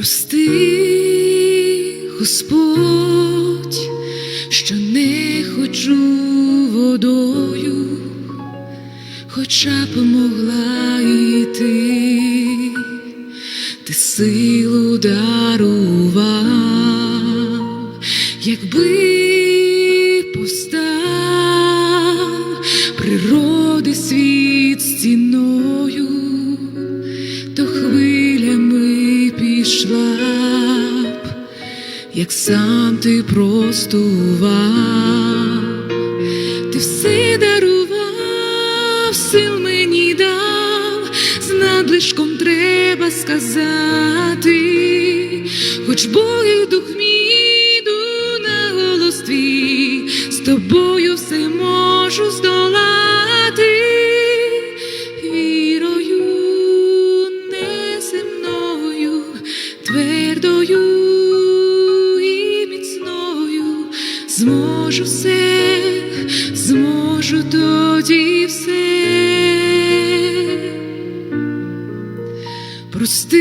Прости, Господь, що не хочу водою, хоча б помогла йти, ти силу дарував, якби б, як сам ти простував, ти все дарував, сил мені дав, з надлишком треба сказати, хоч Бог і дух мій йду на голос твій, з тобою все можу здолати. Твердою і міцною, зможу все, зможу тоді все. Прости,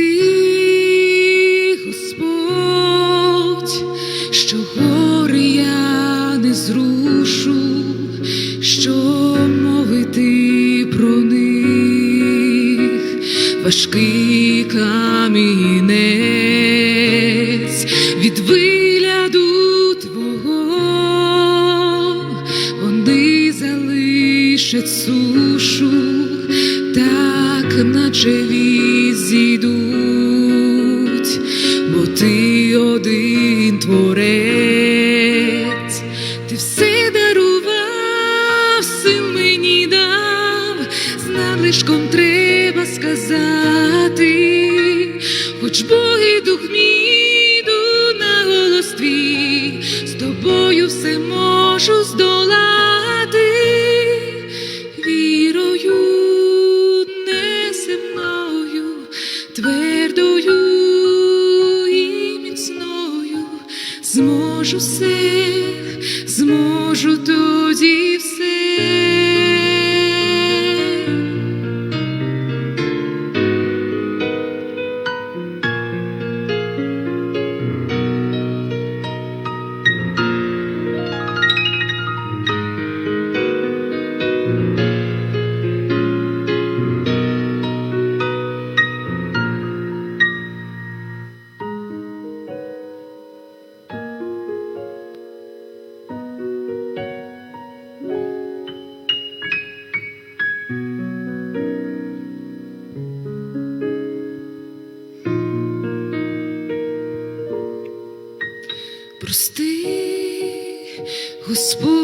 Господь, що гори я не зрушу, що важкий камінець від вигляду твого, вони залишать сушу, так наче зійдуть, бо ти один творець, ти все дарував, сил мені дав, з надлишком треба сказати, хоч Бог і дух мій йду на голос твій, з тобою все можу здолати, вірою неземною, твердою і міцною, зможу все, зможу тоді все. Прости, Господь,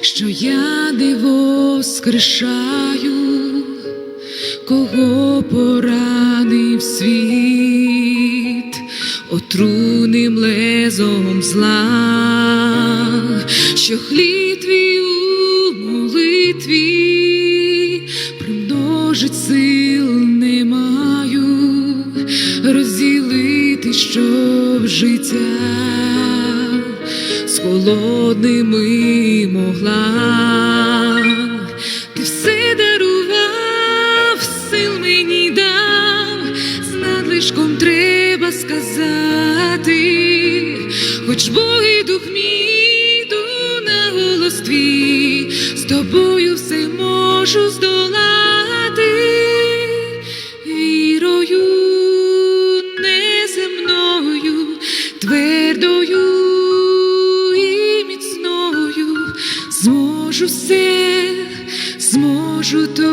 що я не воскрешаю, кого поранив світ отруним лезом зла, що хліб твій у молитві примножить сил не маю, щоб життя з холодними могла. Ти все дарував, сил мені дав, з надлишком треба сказати, хоч Бог і дух мій йду на голос твій, з тобою все можу міцною, зможу все.